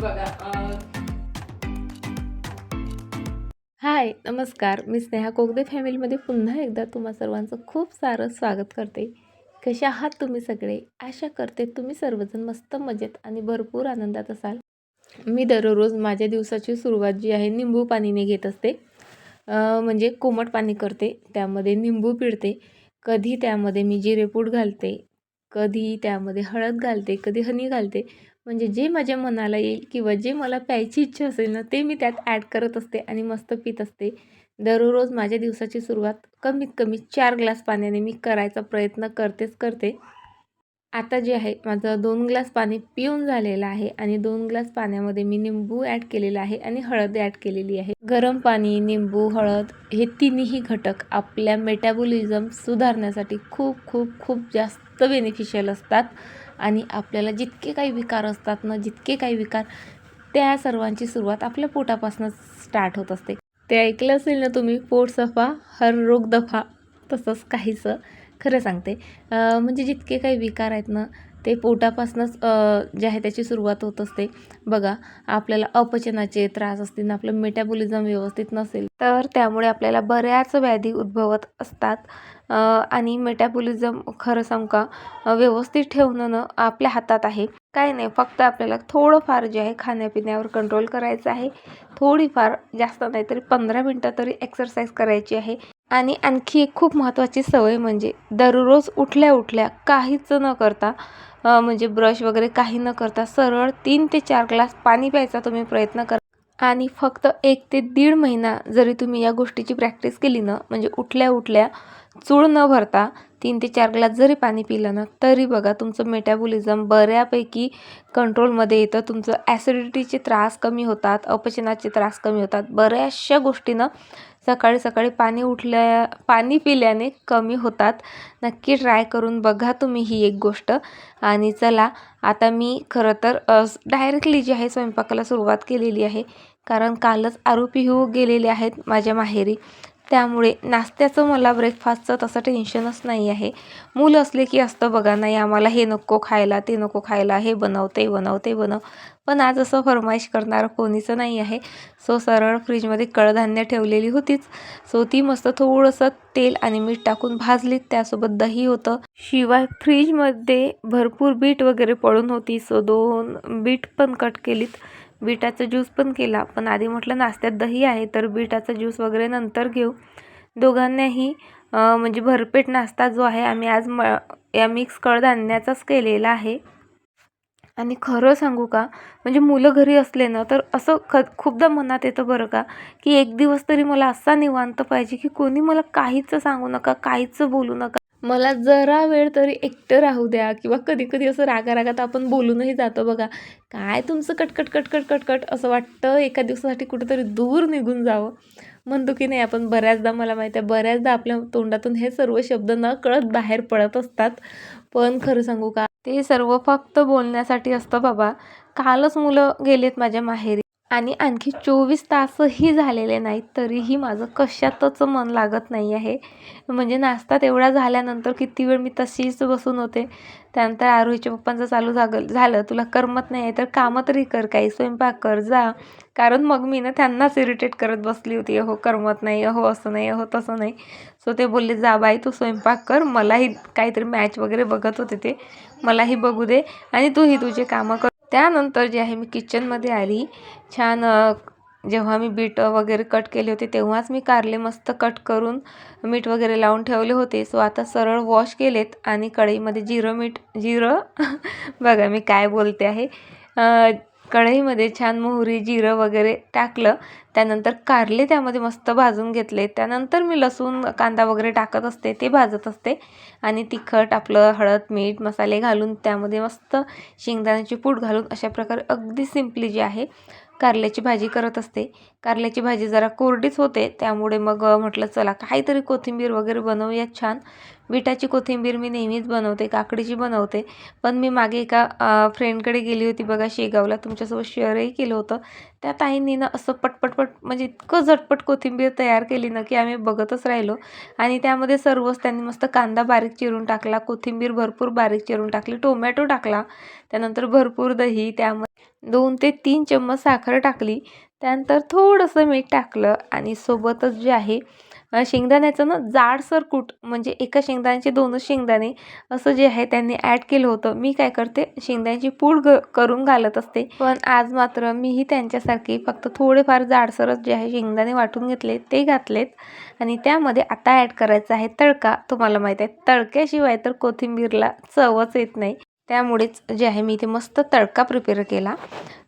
बघा हाय नमस्कार. मी स्नेहा कोगदे फॅमिलीमध्ये पुन्हा एकदा तुम्हा सर्वांचं खूप सारं स्वागत करते. कसे आहात तुम्ही सगळे? आशा करते तुम्ही सर्वजण मस्त मजेत आणि भरपूर आनंदात असाल. मी दररोज माझ्या दिवसाची सुरुवात जी आहे निंबू पाणीने घेत असते. म्हणजे कोमट पाणी करते त्यामध्ये निंबू पिळते. कधी त्यामध्ये मी जिरेपूड घालते कधी त्यामध्ये हळद घालते कधी हनी घालते. म्हणजे जे माझ्या मनाला येईल किंवा जे मला प्यायची इच्छा असेल ना ते मी त्यात ॲड करत असते आणि मस्त पित असते. दररोज माझ्या दिवसाची सुरुवात कमीत कमी चार ग्लास पाण्याने मी करायचा प्रयत्न करतेच करते. आता जे आहे माझं दोन ग्लास पाणी पिऊन झालेलं आहे आणि दोन ग्लास पाण्यामध्ये मी निंबू ॲड केलेला आहे आणि हळद ॲड केलेली आहे. गरम पाणी निंबू हळद हे तिन्ही घटक आपल्या मेटाबॉलिझम सुधारण्यासाठी खूप खूप खूप जास्त बेनिफिशियल असतात. आणि आपल्याला जितके काही विकार असतात ना जितके काही विकार त्या सर्वांची सुरुवात आपल्या पोटापासूनच स्टार्ट होत असते. ते ऐकलं असेल ना तुम्ही पोट सफा हर रोग दफा तसंच काहीसं. खरं सांगते. म्हणजे जितके काही विकार आहेत ना ते पोटापासूनच जे आहे त्याची सुरुवात होत असते. बघा आपल्याला अपचनाचे त्रास असतील ना आपलं मेटाबॉलिझम व्यवस्थित नसेल तर त्यामुळे आपल्याला बऱ्याच व्याधी उद्भवत असतात. आणि मेटाबॉलिझम खरं सांगू का व्यवस्थित ठेवणं आपल्या हातात आहे. काय नाही फक्त आपल्याला थोडंफार जे आहे खाण्यापिण्यावर कंट्रोल करायचं आहे. थोडीफार जास्त नाही तरी पंधरा मिनटं तरी एक्सरसाइज करायची आहे. आणि आणखी एक खूप महत्त्वाची सवय म्हणजे दररोज उठल्या उठल्या काहीच न करता म्हणजे ब्रश वगैरे काही न करता सरळ तीन ते चार ग्लास पाणी प्यायचा तुम्ही प्रयत्न करा. आणि फक्त एक ते दीड महिना जरी तुम्ही या गोष्टीची प्रॅक्टिस केली ना म्हणजे उठल्या उठल्या चूळ न भरता तीन ते चार ग्लास जरी पाणी पिलं ना तरी बघा तुमचं मेटाबॉलिझम बऱ्यापैकी कंट्रोलमध्ये येतं. तुमचं ॲसिडिटीचे त्रास कमी होतात अपचनाचे त्रास कमी होतात. बऱ्याचशा गोष्टीनं सकाळी सकाळी पाणी उठल्या पाणी पिल्याने कमी होतात. नक्की ट्राय करून बघा तुम्ही ही एक गोष्ट. आणि चला आता मी खरं तर डायरेक्टली जी आहे स्वयंपाकाला सुरुवात केलेली आहे. कारण कालच आरोपी होऊ गेलेले आहेत माझ्या माहेरी. त्यामुळे नाश्त्याचं मला ब्रेकफास्टचं तसं टेन्शनच नाही आहे. मूल असले की असतं बघा नाही आम्हाला हे नको खायला ते नको खायला हे बनव ते बनव ते बनव. पण आज असं फरमाईश करणारं कोणीचं नाही आहे. सो सरळ फ्रीजमध्ये कडधान्य ठेवलेली होतीच. सो ती मस्त थोडंसं तेल आणि मीठ टाकून भाजलीत. त्यासोबत दही होतं. शिवाय फ्रीजमध्ये भरपूर बीट वगैरे पडून होती. सो दोन बीट पण कट केलीत. बीटाचा ज्यूस पण केला. पण आधी म्हटलं नाश्त्यात दही आहे तर बीटाचा ज्यूस वगैरे नंतर घेऊ. दोघांनाही म्हणजे भरपेट नाश्ता जो आहे आम्ही आज म या मिक्स कडधान्याचाच केलेला आहे. आणि खरं सांगू का म्हणजे मुलं घरी असले ना तर असं ख खूपदा मनात येतं बरं का की एक दिवस तरी मला असा निवांत पाहिजे की कोणी मला काहीच सांगू नका काहीच बोलू नका. मला जरा वेळ तरी एकटं राहू द्या किंवा कधी कधी असं रागा रागात आपण बोलूनही जातो बघा. काय तुमचं कटकट कटकट कटकट असं वाटतं? एका दिवसासाठी कुठेतरी दूर निघून जावं. म्हणतो की नाही आपण बऱ्याचदा मला माहिती आहे बऱ्याचदा आपल्या तोंडातून हे सर्व शब्द न कळत बाहेर पडत असतात. पण खरं सांगू का? ते सर्व फक्त बोलण्यासाठी असतं बाबा. कालच मुलं गेलेत माझ्या माहेरी. आणि आणखी चोवीस तासही झालेले नाहीत तरीही माझं कशातच मन लागत नाही आहे. म्हणजे नाश्ता तेवढा झाल्यानंतर किती वेळ मी तशीच बसून होते. त्यानंतर आरोहीच्या पप्पांचं चालू झागल झालं. तुला करमत नाही आहे तर कामं तरी कर काही स्वयंपाक कर जा. कारण मग मी ना त्यांनाच इरिटेट करत बसली होती. अहो करमत नाही अहो असं नाही अहो तसं नाही. सो ते बोलले जा बाई तू स्वयंपाक कर. मलाही काहीतरी मॅच वगैरे बघत होते ते. मलाही बघू दे आणि तूही तुझे कामं कर. त्यानंतर जे आहे मी किचनमध्ये आली. छान जेव्हा मी बीट वगैरे कट केले होते तेव्हाच मी कारले मस्त कट करून मीठ वगैरे लावून ठेवले होते. सो आता सरळ वॉश केलेत आणि कढईमध्ये जिरं मीठ जिरं. बघा मी काय बोलते आहे. कढईमध्ये छान मोहरी जिरं वगैरे टाकलं. त्यानंतर कारले त्यामध्ये मस्त भाजून घेतले. त्यानंतर मी लसूण कांदा वगैरे टाकत असते ते भाजत असते. आणि तिखट आपलं हळद मीठ मसाले घालून त्यामध्ये मस्त शेंगदाण्याची पूड घालून अशा प्रकारे अगदी सिम्पली जी आहे कारल्याची भाजी करत असते. कारल्याची भाजी जरा कोरडीच होते त्यामुळे मग म्हटलं चला काहीतरी कोथिंबीर वगैरे बनवूयात छान. विटाची कोथिंबीर मी नेहमीच बनवते काकडीची बनवते. पण मी मागे एका फ्रेंडकडे गेली होती बघा शेगावला. तुमच्यासोबत शेअरही केलं होतं. त्या ताईंनी ना असं पटपटपट म्हणजे इतकं झटपट कोथिंबीर तयार केली ना की आम्ही बघतच राहिलो. आणि त्यामध्ये सर्वच त्यांनी मस्त कांदा बारीक चिरून टाकला कोथिंबीर भरपूर बारीक चिरून टाकली टोमॅटो टाकला. त्यानंतर भरपूर दही त्यामध्ये दोन ते तीन चम्मच साखर टाकली. त्यानंतर थोडंसं मीठ टाकलं आणि सोबतच जे आहे शेंगदाण्याचं ना जाडसर कूट म्हणजे एका शेंगदाण्याचे दोनच शेंगदाणे असं जे आहे त्यांनी ॲड केलं होतं. मी काय करते शेंगदाण्याची पूड ग करून घालत असते. पण आज मात्र मीही त्यांच्यासारखी फक्त थोडेफार जाडसरच जे आहे शेंगदाणे वाटून घेतले ते घातलेत. आणि त्यामध्ये आता ॲड करायचा आहे तडका. तुम्हाला माहीत आहे तडक्याशिवाय तर कोथिंबीरला चवच येत नाही. त्यामुळेच जे आहे मी इथे मस्त तडका प्रिपेअर केला.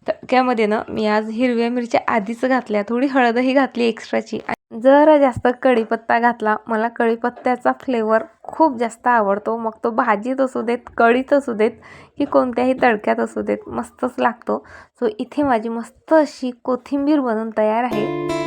तडक्यामध्ये ना मी आज हिरव्या मिरच्या आधीच घातल्या. थोडी हळदही घातली एक्स्ट्राची जरा जास्त कढीपत्ता घातला मला कढीपत्त्याचा फ्लेवर खूप जास्त आवडतो. मग तो भाजीत असू देत कढीत असू देत की कोणत्याही तडक्यात असू देत मस्तच लागतो. सो इथे माझी मस्त अशी कोथिंबीर बनून तयार आहे.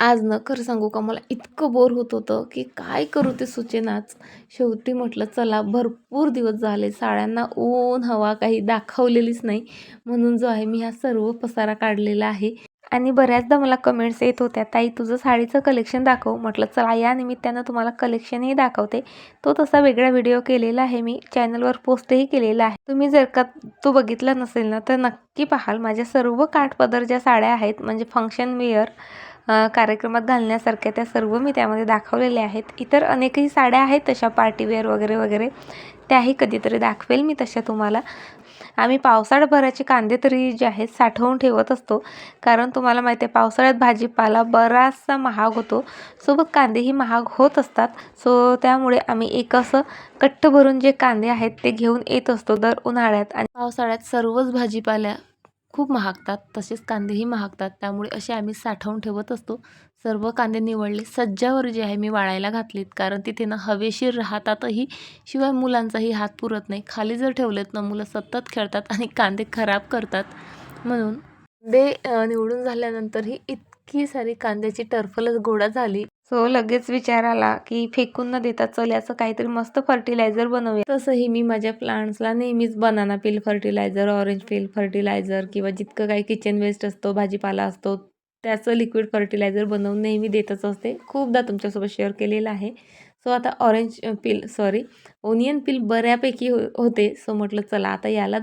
आज ना खरं सांगू का? मला इतकं बोर होत होतं की काय करू ते सुचेनाच? शेवटी म्हटलं चला भरपूर दिवस झाले साड्यांना ऊन हवा काही दाखवलेलीच नाही. म्हणून जो आहे मी हा सर्व पसारा काढलेला आहे. आणि बऱ्याचदा मला कमेंट्स येत होत्या ताई तुझं साडीचं कलेक्शन दाखव. म्हटलं चला या निमित्तानं तुम्हाला कलेक्शनही दाखवते. तो तसा वेगळा व्हिडिओ केलेला आहे मी चॅनलवर पोस्टही केलेला आहे. तुम्ही जर का तो बघितला नसेल ना तर नक्की पाहाल. माझ्या सर्व काठपदर ज्या साड्या आहेत म्हणजे फंक्शन वेअर कार्यक्रमात घालण्यासारख्या त्या सर्व मी त्यामध्ये दाखवलेल्या आहेत. इतर अनेकही साड्या आहेत तशा पार्टीवेअर वगैरे वगैरे. त्याही कधीतरी दाखवेल मी तशा तुम्हाला. आम्ही पावसाळ्याभराचे कांदे तरी जे आहेत साठवून ठेवत असतो. कारण तुम्हाला माहिती आहे पावसाळ्यात भाजीपाला बराचसा महाग होतो. सोबत कांदेही महाग होत असतात. सो त्यामुळे आम्ही एक असं कट्ट भरून जे कांदे आहेत ते घेऊन येत असतो दर उन्हाळ्यात. आणि पावसाळ्यात सर्वच भाजीपाल्या खूप महागतात तसेच कांदेही महागतात. त्यामुळे असे आम्ही साठवून ठेवत असतो. सर्व कांदे निवडले. सज्जावर जे आहे मी वाळायला घातलीत. कारण तिथे ना हवेशीर राहतातही शिवाय मुलांचाही हात पुरत नाही. खाली जर ठेवलेत ना मुलं सतत खेळतात आणि कांदे खराब करतात. म्हणून कांदे निवडून झाल्यानंतरही इतकी सारी कांद्याची टर्फलच गोळा झाली. सो लगेच विचार आला की फेकून न देता चल याचं काहीतरी मस्त फर्टिलायझर बनवूया. तसंही मी माझ्या प्लांट्सला नेहमीच banana peel fertiliser orange peel fertiliser किंवा जितकं काही किचन वेस्ट असतो भाजीपाला असतो त्याचं लिक्विड फर्टिलायझर बनवून नेहमी देतच असते. खूपदा तुमच्यासोबत शेअर केलेलं आहे. सो आता orange peel sorry onion peel बऱ्यापैकी हो होते. सो म्हटलं चला आता याला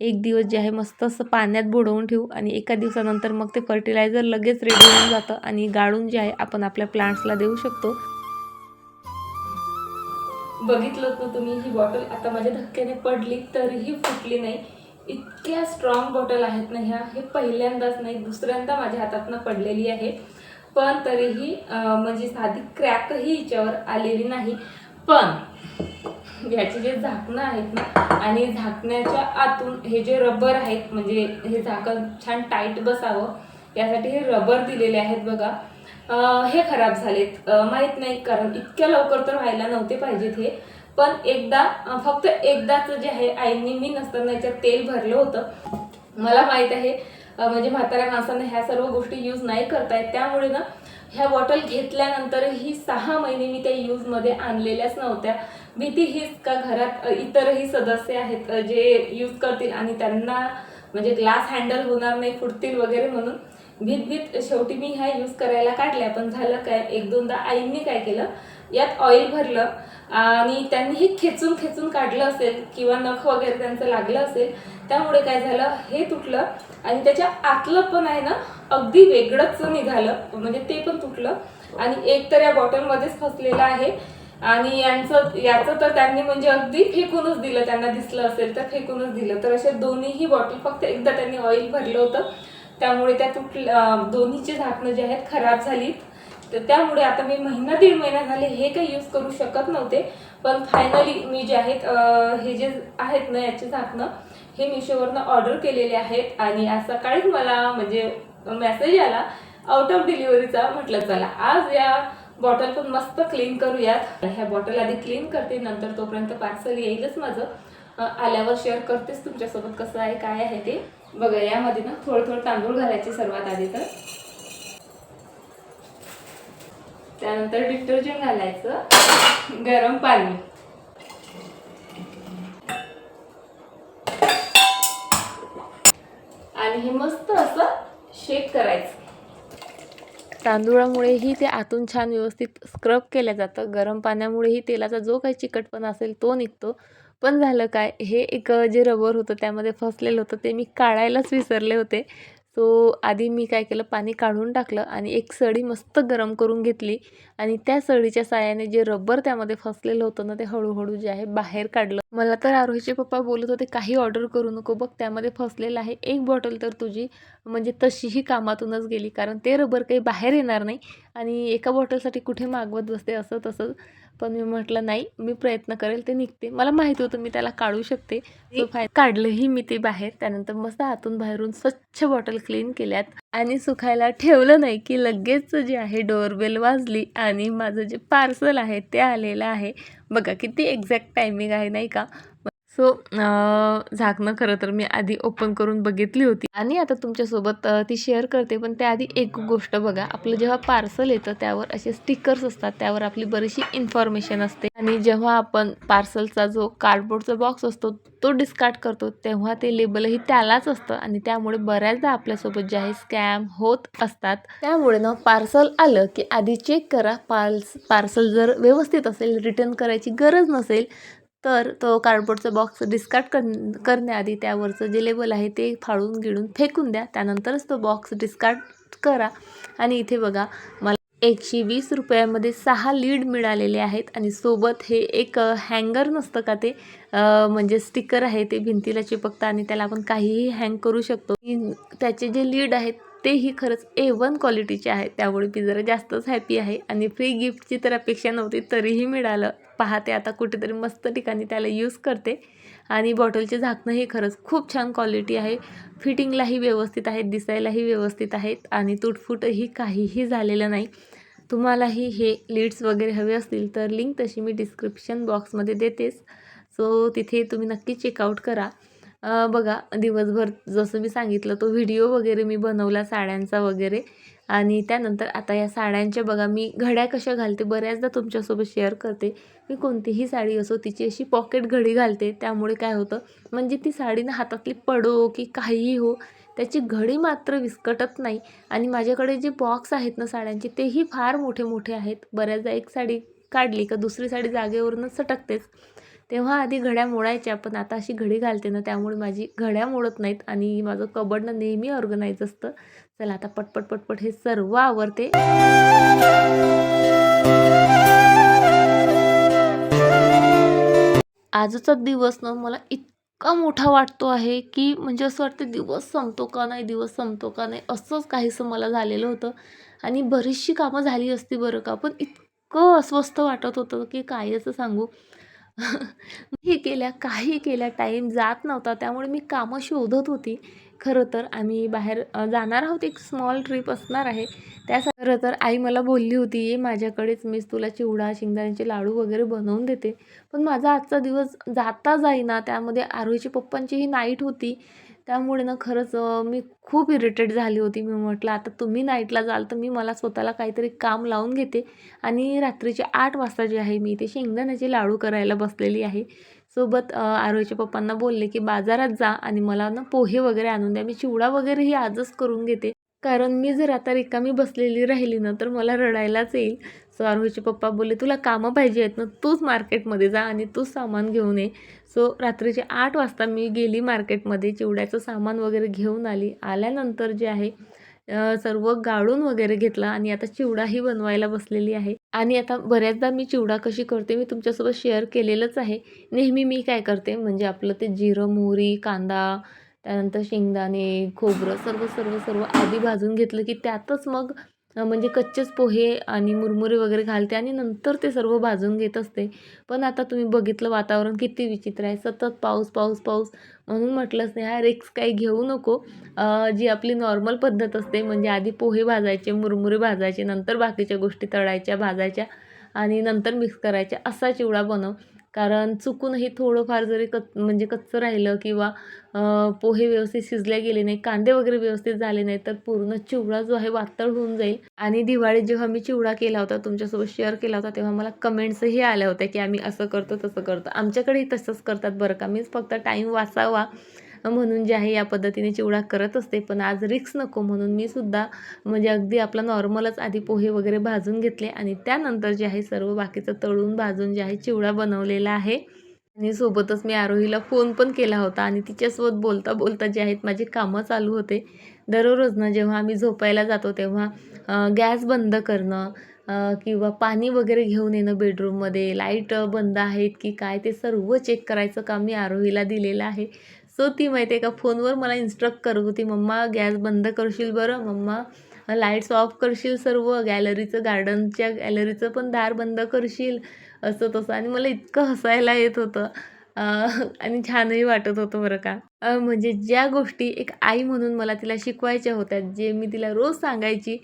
एक दिवस जे आहे मस्त असं पाण्यात बुडवून ठेवू आणि एका दिवसानंतर मग ते फर्टिलायझर लगेच रेडी होऊन जातं आणि गाळून जे आहे आपण आपल्या प्लांट्सला देऊ शकतो. बघितलं ना तुम्ही ही बॉटल आता माझ्या धक्क्याने पडली तरीही फुटली नाही. इतक्या स्ट्रॉंग बॉटल आहेत ना ह्या हे पहिल्यांदाच नाही दुसऱ्यांदा माझ्या हातातनं पडलेली आहे. पण तरीही म्हणजे साधी क्रॅकही हिच्यावर आलेली नाही. पण ह्याचे जे झाकणं आहेत ना आणि झाकण्याच्या आतून हे जे रबर आहेत म्हणजे हे झाकण छान टाईट बसावं यासाठी हे रबर दिलेले आहेत बघा. हे खराब झालेत. माहीत माहीत नाही कारण इतक्या लवकर तर व्हायला नव्हते पाहिजेत हे. पण एकदा फक्त एकदाच जे आहे आईंनी मी नसताना याच्यात तेल भरलं होतं. मला माहीत आहे म्हणजे म्हाताऱ्या माणसांना ह्या सर्व गोष्टी यूज नाही करतायत. त्यामुळे ना ह्या बॉटल घेतल्यानंतर ही सहा महिने मी त्या यूजमध्ये आणलेल्याच नव्हत्या. भीती हीच का घरात इतरही सदस्य आहेत जे यूज करतील आणि त्यांना म्हणजे ग्लास हँडल होणार नाही फुटतील वगैरे म्हणून. भीत भीत शेवटी मी ह्या यूज करायला काढल्या. पण झालं काय एक दोनदा आईंनी काय केलं यात ऑइल भरलं. आणि त्यांनीही खेचून खेचून काढलं असेल किंवा नख वगैरे त्यांचं लागलं असेल त्यामुळे काय झालं? हे तुटलं आणि त्याच्या आतलं पण आहे ना अगदी वेगळंच निघालं. म्हणजे ते पण तुटलं. आणि एक तर या बॉटलमध्येच फसलेलं आहे. आणि यांचं याचं तर त्यांनी म्हणजे अगदी फेकूनच दिलं. त्यांना दिसलं असेल तर फेकूनच दिलं. तर असे दोन्हीही बॉटल फक्त एकदा त्यांनी ऑइल भरलं होतं. त्यामुळे त्या तुटल्या दोन्हीची झाकणं जे आहेत खराब झालीत तर त्यामुळे आता मी महिना दीड महिना झाले हे काही यूज करू शकत नव्हते. पण फायनली मी जे आहेत हे जे आहेत ना याचे झाकणं हे मिशोवरनं ऑर्डर केलेले आहेत. आणि आज सकाळीच मला म्हणजे मेसेज आला आउट ऑफ डिलिव्हरीचा म्हटलं चला आज या बॉटल पण मस्त क्लीन करूयात. ह्या बॉटल आधी क्लीन करते नंतर तोपर्यंत पार्सल येईलच माझं. आल्यावर शेअर करतेच तुमच्यासोबत कसं आहे काय आहे ते. बघा यामध्ये ना थोडं थोडं तांदूळ घालायचे सर्वात आधी तर. त्यानंतर डिटर्जंट घालायचं गरम पाणी. आणि हे मस्त असं शेक करायचं. तांदूळामुळेही ते आतून छान व्यवस्थित स्क्रब केलं जातं. गरम पाण्यामुळेही तेलाचा जो काही चिकटपणा असेल तो निघतो. पण झालं काय हे एक जे रबर होतं त्यामध्ये फसलेलं होतं ते मी काढायलाच विसरले होते. सो आधी मी काय केलं पाणी काढून टाकलं आणि एक सळी मस्त गरम करून घेतली आणि त्या सळीच्या साह्याने जे रबर त्यामध्ये फसलेलं होतं ना ते हळूहळू जे आहे बाहेर काढलं. मला तर आरोहीचे पप्पा बोलत होते काही ऑर्डर करू नको बघ त्यामध्ये फसलेलं आहे एक बॉटल तर तुझी. म्हणजे तशीही कामातूनच गेली कारण ते रबर काही बाहेर येणार नाही आणि एका बॉटलसाठी कुठे मागवत बसते असं तसं पण मी म्हटलं नाही मी प्रयत्न करेल ते निघते. मला माहिती होतं मी त्याला काढू शकते. काढलंही मी ते बाहेर. त्यानंतर मस्त आतून बाहेरून स्वच्छ बॉटल क्लीन केल्यात. आणि सुखायला ठेवलं नाही की लगेच जे आहे डोअरबेल वाजली आणि माझं जे पार्सल आहे ते आलेलं आहे. बघा किती एक्झॅक्ट टायमिंग आहे नाही का? सो झाकणं खरं तर मी आधी ओपन करून बघितली होती. आणि आता तुमच्यासोबत ती शेअर करते पण त्याआधी एक गोष्ट बघा. आपलं जेव्हा पार्सल येतं त्यावर असे स्टिकर्स असतात. त्यावर आपली बरीचशी इन्फॉर्मेशन असते. आणि जेव्हा आपण पार्सलचा जो कार्डबोर्डचा बॉक्स असतो तो डिस्कार्ड करतो तेव्हा ते लेबलही त्यालाच असतं. आणि त्यामुळे बऱ्याचदा आपल्यासोबत जे आहे स्कॅम होत असतात. त्यामुळे ना पार्सल आलं की आधी चेक करा. पार्स पार्सल जर व्यवस्थित असेल रिटर्न करायची गरज नसेल तर तो कार्डबोर्डचा बॉक्स डिस्कार्ड कर करण्याआधी त्यावरचं जे लेबल आहे ते फाळून गिळून फेकून द्या. त्यानंतरच तो बॉक्स डिस्कार्ड करा. आणि इथे बघा मला एकशे वीस रुपयामध्ये सहा लीड मिळालेले आहेत. आणि सोबत हे एक हँगर नसतं का ते? म्हणजे स्टिकर आहे ते भिंतीला चिपकतं आणि त्याला आपण काहीही हँग करू शकतो. त्याचे जे लीड आहेत तेही खरंच ए वन क्वालिटीचे आहेत. त्यामुळे मी जरा जास्तच हॅपी आहे. आणि फ्री गिफ्टची तर अपेक्षा नव्हती तरीही मिळालं. पाहते आता कुठेतरी मस्त ठिकाणी त्याला यूज करते. आणि बॉटलचे झाकणं हे खरंच खूप छान क्वालिटी आहे. फिटिंगलाही व्यवस्थित आहेत दिसायलाही व्यवस्थित आहेत आणि तुटफुटही काहीही झालेलं नाही. तुम्हालाही हे लीड्स वगैरे हवे असतील तर लिंक तशी मी डिस्क्रिप्शन बॉक्समध्ये देतेच. सो तिथे तुम्ही नक्की चेकआउट करा. बघा दिवसभर जसं मी सांगितलं तो व्हिडिओ वगैरे मी बनवला साड्यांचा वगैरे. आणि त्यानंतर आता या साड्यांच्या बघा मी घड्या कशा घालते बऱ्याचदा तुमच्यासोबत शेअर करते. मी कोणतीही साडी असो तिची अशी पॉकेट घडी घालते. त्यामुळे काय होतं म्हणजे ती साडी ना हातातली पडो की काहीही हो त्याची घडी मात्र विस्कटत नाही. आणि माझ्याकडे जे बॉक्स आहेत ना साड्यांचे तेही फार मोठे मोठे आहेत. बऱ्याचदा एक साडी काढली का दुसरी साडी जागेवरूनच सटकतेच. तेव्हा आधी घड्या मोडायच्या पण आता अशी घडी घालते ना त्यामुळे माझी घड्या मोडत नाहीत आणि माझं कबडनं नेहमी ऑर्गनाईज असतं. चला आता पटपट पटपट हे सर्व आवरते. आजचा दिवस ना मला इतका मोठा वाटतो आहे की म्हणजे असं वाटतं दिवस संपतो का नाही दिवस संपतो का नाही असंच काहीसं मला झालेलं होतं. आणि बरीचशी कामं झाली असती बरं का पण इतकं अस्वस्थ वाटत होतं की काय असं सांगू. हे केल्या काही केल्या टाईम जात नव्हता त्यामुळे मी कामं शोधत होती. खरं तर आम्ही बाहेर जाणार आहोत. एक स्मॉल ट्रिप असणार आहे. त्या खरं तर आई मला बोलली होती ये माझ्याकडेच मीच तुला चिवडा शेंगदाण्याचे लाडू वगैरे बनवून देते. पण माझा आजचा दिवस जाता जाईना. त्यामध्ये आरोहीच्या पप्पांचीही नाईट होती. त्यामुळे ना खरंच मी खूप इरिटेट झाली होती. मी म्हटलं आता तुम्ही नाईटला जाल तर मी मला स्वतःला काहीतरी काम लावून घेते. आणि रात्रीचे आठ वाजता जे आहे मी ते शेंगदाण्याचे लाडू करायला बसलेली आहे. सोबत आरोहीच्या पप्पांना बोलले की बाजारात जा आणि मला ना पोहे वगैरे आणून द्या. मी चिवडा वगैरेही आजच करून घेते. कारण मी जर आता रिकामी बसलेली राहिली ना तर मला रडायलाच येईल. सो आरोहीचे पप्पा बोलले तुला कामं पाहिजे आहेत ना तूच मार्केटमध्ये जा आणि तूच सामान घेऊन ये. सो रात्रीचे आठ वाजता मी गेली मार्केटमध्ये चिवड्याचं सामान वगैरे घेऊन आली. आल्यानंतर जे आहे सर्व गाळून वगैरे घेतला आणि आता चिवडाही बनवायला बसलेली आहे. आणि आता बऱ्याचदा मी चिवडा कशी करते मी तुमच्यासोबत शेअर केलेलंच आहे. नेहमी मी काय करते म्हणजे आपलं ते जिरं मोहरी कांदा त्यानंतर शेंगदाणे खोबरं सर्व सर्व सर्व आधी भाजून घेतलं की त्यातच मग म्हणजे कच्चेच पोहे आणि मुरमुरे वगैरे घालते आणि नंतर ते सर्व भाजून घेत असते. पण आता तुम्ही बघितलं वातावरण किती विचित्र आहे. सतत पाऊस पाऊस पाऊस म्हणून म्हटलंच नाही हा रिक्स काही घेऊ नको. जी आपली नॉर्मल पद्धत असते म्हणजे आधी पोहे भाजायचे मुरमुरे भाजायचे नंतर बाकीच्या गोष्टी तळायच्या भाजायच्या आणि नंतर मिक्स करायच्या असा चिवडा बनव. कारण चुकूनही थोडंफार जरी कच म्हणजे कच्चं राहिलं किंवा पोहे व्यवस्थित शिजले गेले नाही कांदे वगैरे व्यवस्थित झाले नाही तर पूर्ण चिवडा जो आहे वातळ होऊन जाईल. आणि दिवाळीत जेव्हा मी चिवडा केला होता तुमच्यासोबत शेअर केला होता तेव्हा मला कमेंट्सही आल्या होत्या की आम्ही असं करतो तसं करतो. आमच्याकडेही तसंच करतात बरं का. मीच फक्त टाईम वाचावा म्हणून जे आहे या पद्धतीने चिवडा करत असते. पण आज रिक्स नको म्हणून मी सुद्धा म्हणजे अगदी आपला नॉर्मलच आधी पोहे वगैरे भाजून घेतले आणि त्यानंतर जे आहे सर्व बाकीचं तळून भाजून जे आहे चिवडा बनवलेला आहे. आणि सोबतच मी आरोहीला फोन पण केला होता आणि तिच्यासोबत बोलता बोलता जे आहेत माझे कामं चालू होते. दररोज ना जेव्हा आम्ही झोपायला जातो तेव्हा गॅस बंद करणं किंवा पाणी वगैरे घेऊन येणं बेडरूममध्ये लाइट बंद आहेत की काय ते सर्व चेक करायचं काम मी आरोहीला दिलेलं आहे. सो ती माहिती आहे का फोनवर मला इन्स्ट्रक्ट करत होती. मम्मा गॅस बंद करशील बरं? मम्मा लाईट्स ऑफ करशील सर्व? गॅलरीचं गार्डनच्या गॅलरीचं पण दार बंद करशील? असं तसं. आणि मला इतकं हसायला येत होतं. आणि छानही वाटत होतं बरं का. म्हणजे ज्या गोष्टी एक आई म्हणून मला तिला शिकवायच्या होत्या जे मी तिला रोज सांगायची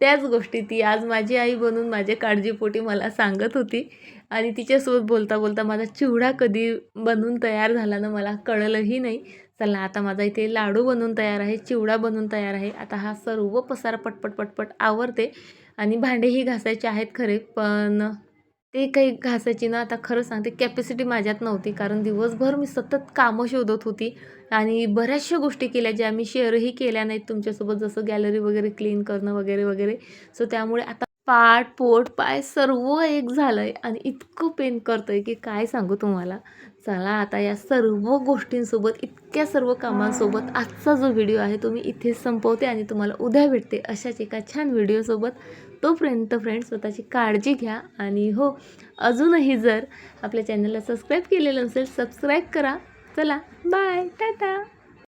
त्याच गोष्टी ती आज माझी आई बनून माझ्या काळजीपोटी मला सांगत होती. आणि तिच्यासोबत बोलता बोलता माझा चिवडा कधी बनून तयार झाला ना मला कळलंही नाही. चला आता माझा इथे लाडू बनवून तयार आहे चिवडा बनवून तयार आहे. आता हा सर्व पसार पटपट पटपट आवरते. आणि भांडेही घासायचे आहेत खरे पण ते काही घासायची ना आता खरं सांगते कॅपॅसिटी माझ्यात नव्हती. कारण दिवसभर मी सतत कामं शोधत होती. आणि बऱ्याचशा गोष्टी केल्या ज्या मी शेअरही केल्या नाहीत तुमच्यासोबत जसं गॅलरी वगैरे क्लीन करणं वगैरे वगैरे. सो त्यामुळे आता पाठ पोट पाय सर्व एक झालं आहे आणि इतकं पेन करतं आहे की काय सांगू तुम्हाला? चला आता या सर्व गोष्टींसोबत इतक्या सर्व कामांसोबत आजचा जो व्हिडिओ आहे तो मी इथेच संपवते आणि तुम्हाला उद्या भेटते अशाच एका छान व्हिडिओसोबत तोपर्यंत फ्रेंड्स स्वतःची काळजी घ्या. आणि हो अजूनही जर आपल्या चॅनलला सबस्क्राईब केलेलं नसेल सबस्क्राईब करा. चला बाय टाटा